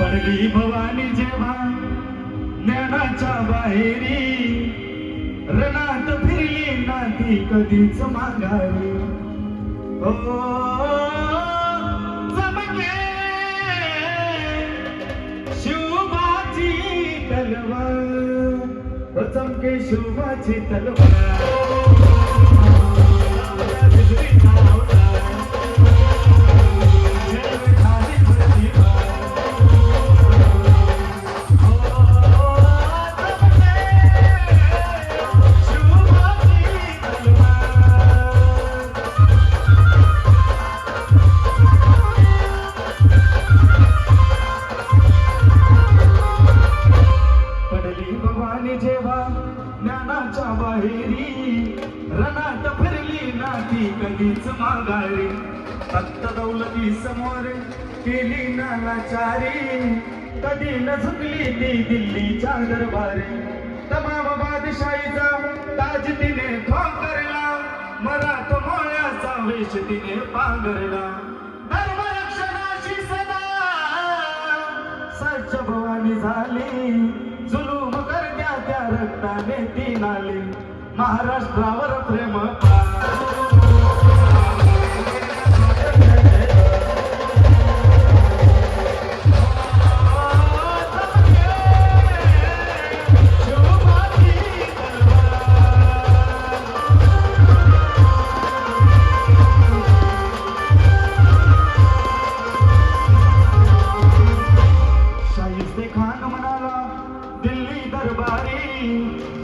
पडली भवानी जेव्हा ज्ञानाच्या बाहेरी. रणात फिरली ना ती कधीच मागावी ओ हो, चमके शिवबाची तलवार. चमके शिवबाची तलवार. घराच्या बाहेरी रणात फिरली ना ती कधीच माघारी. फक्त दौलती समोर केली नानाचारी कधी न झुकली ती दिल्लीच्या दरबारी. तमाम बादशाहीचा ताज तिने ठोकरला. मराठ मोळ्याचा वेश तिने पांघरला. धर्मरक्षणाशी सदा सच्च भवानी झाली. रक्ताने ती नाली. महाराष्ट्रावर प्रेम.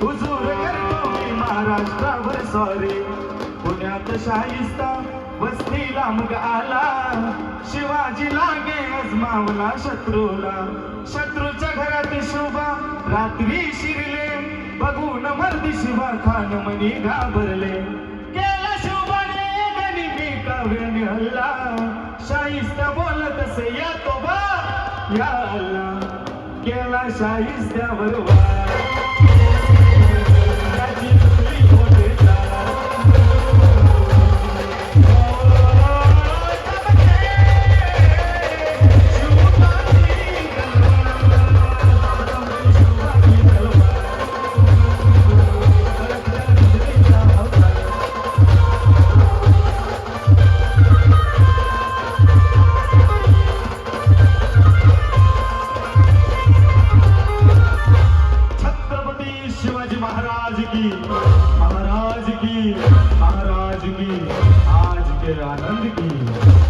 हुजूर करतो मी महाराष्ट्रावर सॉरी पुण्यात शाहिस्ता वस्तीला मग आला. शिवाजी लागे अजमावला शत्रूला. शत्रूच्या घरात शोभा रात्री शिरले. बघून मर्दी शिवा खान मनी घाबरले. केला शोभाने गणिमी काव्याने हल्ला. शाहिस्ता बोलत असे या तो बा या अल्ला. केला शाहिस्त्यावर वा Thank you. महाराज की महाराज की महाराज की आज के आनंद की।